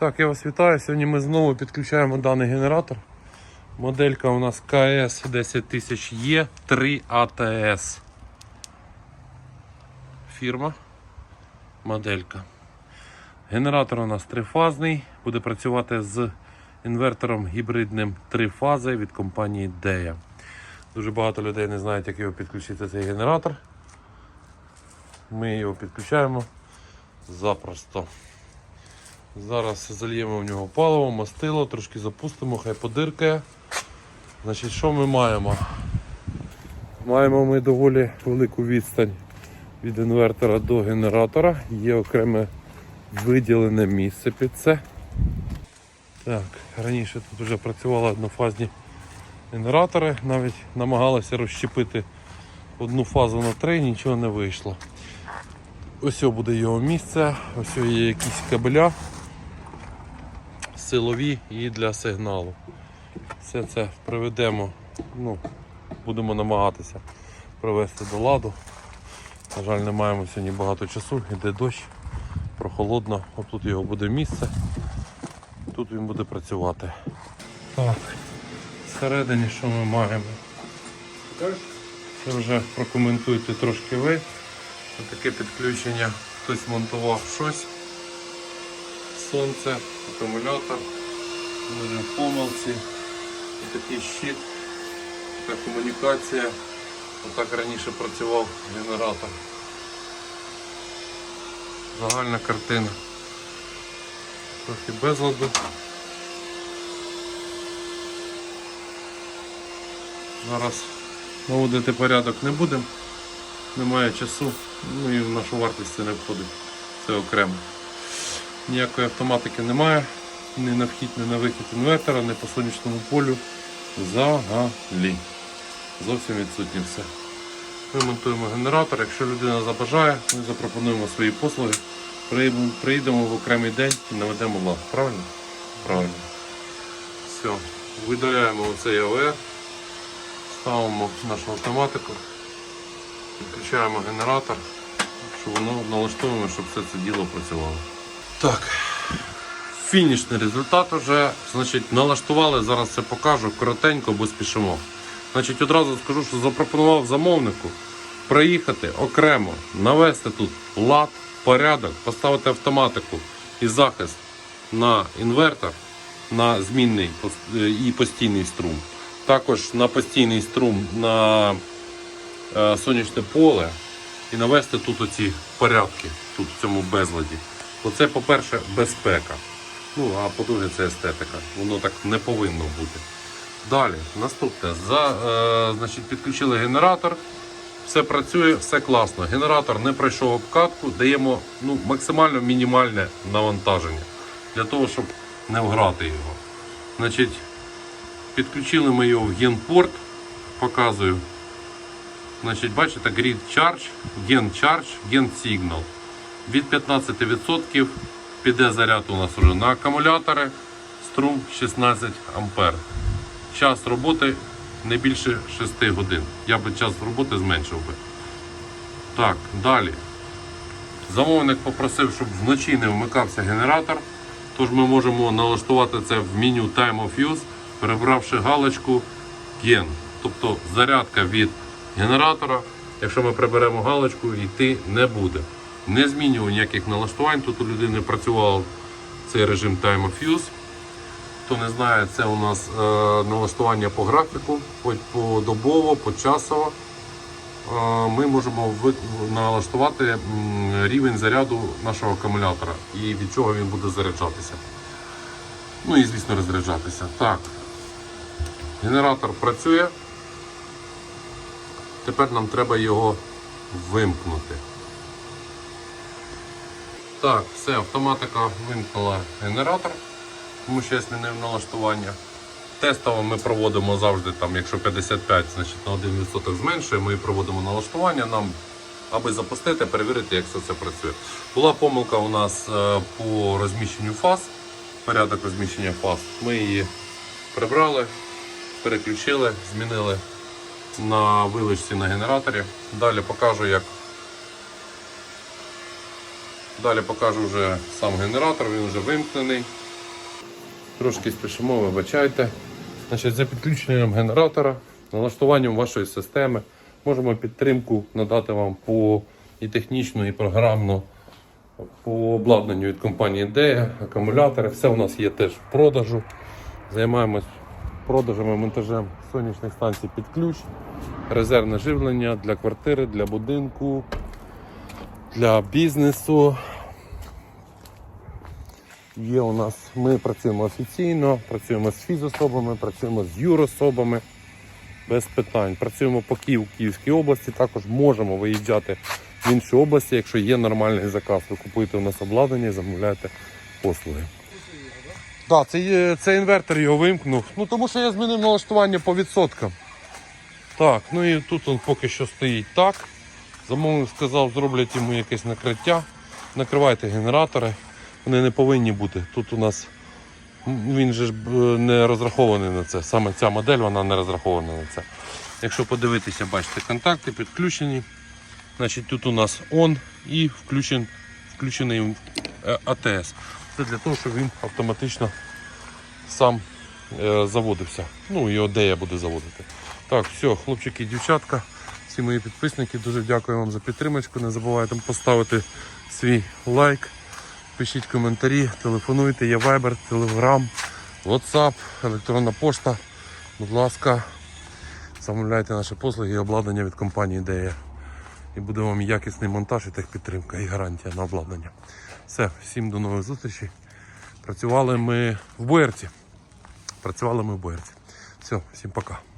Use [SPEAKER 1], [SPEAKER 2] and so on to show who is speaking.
[SPEAKER 1] Так, я вас вітаю. Сьогодні ми знову підключаємо даний генератор. Моделька у нас КС 10000 Е3 АТС. Фірма. Моделька. Генератор у нас трифазний, буде працювати з інвертором гібридним три фази від компанії DEA. Дуже багато людей не знають, як його підключити цей генератор. Ми його підключаємо запросто. Зараз зальємо в нього паливо, мастило, трошки запустимо, хай подиркає. Значить, що ми маємо? Маємо ми доволі велику відстань від інвертора до генератора. Є окреме виділене місце під це. Так, раніше тут вже працювали однофазні генератори, навіть намагалися розщепити одну фазу на три, нічого не вийшло. Ось буде його місце, ось є якісь кабеля силові і для сигналу. Все це приведемо, ну, будемо намагатися привести до ладу. На жаль, не маємо сьогодні багато часу, йде дощ, прохолодно, отут його буде місце, тут він буде працювати. Так, всередині що ми маємо? Це вже прокоментуйте трошки ви. Таке підключення, хтось монтував щось. Сонце, акумулятор, в помилці, такий щит, така комунікація. Отак раніше працював генератор. Загальна картина. Трохи безладу. Зараз наводити порядок не будемо, немає часу, ну і в нашу вартість це не входить. Це окремо. Ніякої автоматики немає, ні на вхід, ні на вихід інвертора, ні по сонячному полю. Взагалі. Зовсім відсутнє все. Ми монтуємо генератор. Якщо людина забажає, ми запропонуємо свої послуги. Приїдемо, в окремий день і наведемо лад. Правильно? Правильно. Все. Видаляємо оцей АВР, ставимо нашу автоматику, підключаємо генератор, щоб воно налаштовуємо, щоб все це діло працювало. Так, фінішний результат вже, значить, налаштували, зараз це покажу коротенько, бо спішимо. Значить, одразу скажу, що запропонував замовнику приїхати окремо, навести тут лад, порядок, поставити автоматику і захист на інвертор, на змінний е, і постійний струм. Також на постійний струм на е, сонячне поле і навести тут оці порядки, тут в цьому безладі. Бо це, по-перше, безпека. Ну, а по-друге, це естетика. Воно так не повинно бути. Далі, наступне. За, е, значить, підключили генератор. Все працює, все класно. Генератор не пройшов обкатку, даємо ну, максимально мінімальне навантаження для того, щоб не вграти його. Значить, підключили ми його в генпорт, показую. Значить, бачите, Grid Charge, Gen Charge, Gen Signal. Від 15% піде заряд у нас вже на акумулятори. Струм 16 ампер. Час роботи не більше 6 годин. Я би час роботи зменшив би. Так, далі. Замовник попросив, щоб вночі не вмикався генератор. Тож ми можемо налаштувати це в меню Time of Use, перебравши галочку Gen. Тобто зарядка від генератора, якщо ми приберемо галочку, йти не буде. Не змінював ніяких налаштувань. Тут у людини працював цей режим Time of Use. Хто не знає, це у нас е, налаштування по графіку, по- подобово, почасово. Е, ми можемо налаштувати рівень заряду нашого акумулятора і від чого він буде заряджатися. Ну і, звісно, розряджатися. Так. Генератор працює. Тепер нам треба його вимкнути. Так, все, автоматика вимкнула генератор, тому що я змінив налаштування. Тестово ми проводимо завжди, там, якщо 55, значить на 1% зменшуємо і проводимо налаштування нам, аби запустити, перевірити, як все це працює. Була помилка у нас е, по розміщенню фаз, порядок розміщення фаз. Ми її прибрали, переключили, змінили на вилучці на генераторі. Далі покажу, як Далі покажу вже сам генератор, він вже вимкнений. Трошки спішимо, вибачайте. Значить, за підключенням генератора, налаштуванням вашої системи можемо підтримку надати вам по і технічну, і програмну по обладнанню від компанії DEA, акумулятори. Все у нас є теж в продажу. Займаємось продажем і монтажем сонячних станцій під ключ, резервне живлення для квартири, для будинку, для бізнесу. Є у нас, ми працюємо офіційно, працюємо з фізособами, працюємо з юрособами без питань. Працюємо по Київ, Київській області, також можемо виїжджати в інші області, якщо є нормальний заказ. Ви купуєте у нас обладнання і замовляєте послуги. Так, це, це інвертор його вимкнув. Ну тому що я змінив налаштування по відсоткам. Так, ну і тут він поки що стоїть так. Замовник сказав, зроблять йому якесь накриття. Накривайте генератори. Вони не повинні бути. Тут у нас він же ж е, не розрахований на це. Саме ця модель вона не розрахована на це. Якщо подивитися, бачите, контакти підключені. Значить, тут у нас ON і включен, включений е, АТС. Це для того, щоб він автоматично сам е, заводився. Ну і ОДЕЯ буде заводити. Так, все, хлопчики і дівчатка, всі мої підписники, дуже дякую вам за підтримочку. Не забувайте поставити свій лайк, пишіть коментарі, телефонуйте, є Viber, Telegram, WhatsApp, електронна пошта. Будь ласка, замовляйте наші послуги і обладнання від компанії DEA. І буде вам якісний монтаж і техпідтримка і гарантія на обладнання. Все, всім до нових зустрічей. Працювали ми в Боярці. Працювали ми в Боярці. Все, всім пока.